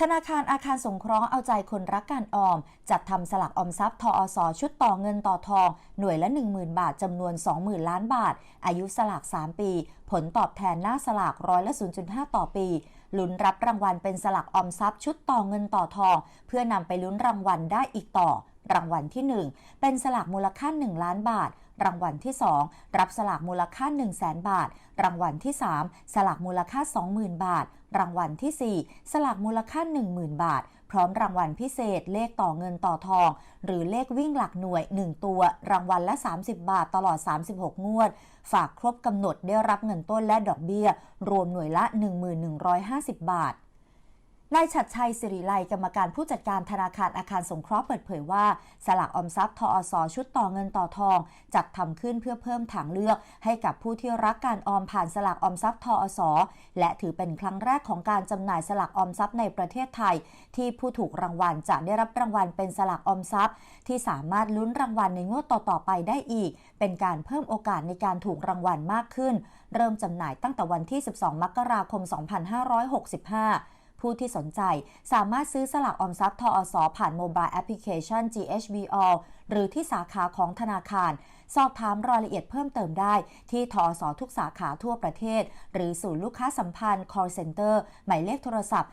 ธนาคารอาคารสงเคราะห์เอาใจคนรักการออม จัดทำสลักออมทรัพย์ทอสชุดต่อเงินต่อทอง หน่วยละ 10,000 บาทจำนวน 20,000 ล้านบาท อายุสลาก 3 ปี ผลตอบแทนหน้าสลากร้อยละ 0.5 ต่อปีลุ้นรับรางวัลเป็นสลักออมทรัพย์ชุดต่อเงินต่อทอง เพื่อนำไปลุ้นรางวัลได้อีกต่อรางวัลที่ 1 เป็นสลากมูลค่า 1 ล้านบาท รางวัลที่ 2 รับสลากมูลค่า 1 0 0 0 0แบาท รางวัลที่ 3 สลากมูลค่า 20,000 บาท รางวัลที่ 4 สลากมูลค่า 10,000 บาท พร้อมรางวัลพิเศษเลขต่อเงินต่อทอง หรือเลขวิ่งหลักหน่วย 1 ตัว รางวัลละ 30 บาทตลอด 36 งวด ฝากครบกำหนดได้รับเงินต้นและดอกเบี้ย รวมหน่วยละ 1150 บาท นายชัดชัยสิริไลกรรมการผู้จัดการธนาคารอาคารสงเคราะห์เปิดเผยว่า สลากออมทรัพย์ทอสชุดต่อเงินต่อทอง จัดทำขึ้นเพื่อเพิ่มทางเลือก ให้กับผู้ที่รักการออมผ่านสลากออมทรัพย์ทอสและถือเป็นครั้งแรกของการจำหน่ายสลากออมทรัพย์ในประเทศไทย ที่ผู้ถูกรางวัลจะได้รับรางวัลเป็นสลากออมทรัพย์ ที่สามารถลุ้นรางวัลในงวดต่อๆไปได้อีก เป็นการเพิ่มโอกาสในการถูกรางวัลมากขึ้น เริ่มจำหน่ายตั้งแต่วันที่ 12 มกราคม 2565 ผู้ที่สนใจสามารถซื้อสลากออมทรัพย์ทอสผ่านโมบายแอปพลิเคชัน GHB All หรือที่สาขาของธนาคาร สอบถามรายละเอียดเพิ่มเติมได้ ที่ทอสทุกสาขาทั่วประเทศ หรือศูนย์ลูกค้าสัมพันธ์ call center หมายเลขโทรศัพท์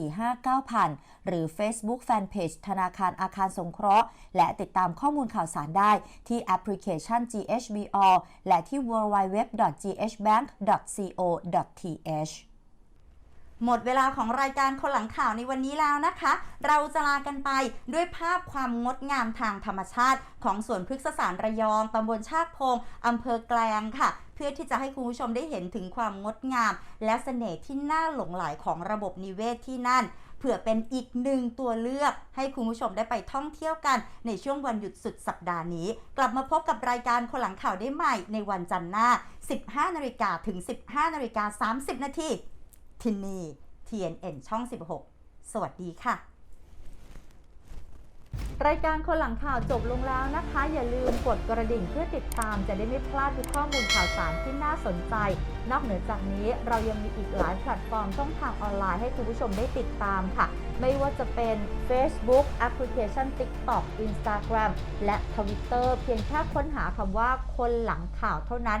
026459000 หรือ Facebook Fanpage ธนาคารอาคารสงเคราะห์ และติดตามข้อมูลข่าวสารได้ที่แอปพลิเคชัน GHB All และที่ www.ghbank.co.th หมดเวลาของรายการคนหลังข่าวในวันนี้แล้วนะคะ เราจะลากันไปด้วยภาพความงดงามทางธรรมชาติ ของสวนพฤกษศาสตร์ระยองตำบลชากพงอำเภอแกลงค่ะ เพื่อที่จะให้คุณผู้ชมได้เห็นถึงความงดงาม และเสน่ห์ที่น่าหลงไหลของระบบนิเวศที่นั่นเผื่อเป็นอีกหนึ่งตัวเลือก ให้คุณผู้ชมได้ไปท่องเที่ยวกัน ในช่วงวันหยุดสุดสัปดาห์นี้ กลับมาพบกับรายการคนหลังข่าวได้ใหม่ในวันจันทร์หน้า 15นาฬิกาถึง 15นาฬิกา30นาที ที่นี่ TNN ช่อง 16 สวัสดีค่ะ รายการคนหลังข่าวจบลงแล้วนะคะ อย่าลืมกดกระดิ่งเพื่อติดตามจะได้ไม่พลาดทุกข้อมูลข่าวสารที่น่าสนใจ นอกเหนือจากนี้เรายังมีอีกหลายแพลตฟอร์มช่องทางออนไลน์ให้คุณผู้ชมได้ติดตามค่ะ ไม่ว่าจะเป็น Facebook แอปพลิเคชัน TikTok Instagram และ Twitter เพียงแค่ค้นหาคำว่าคนหลังข่าวเท่านั้น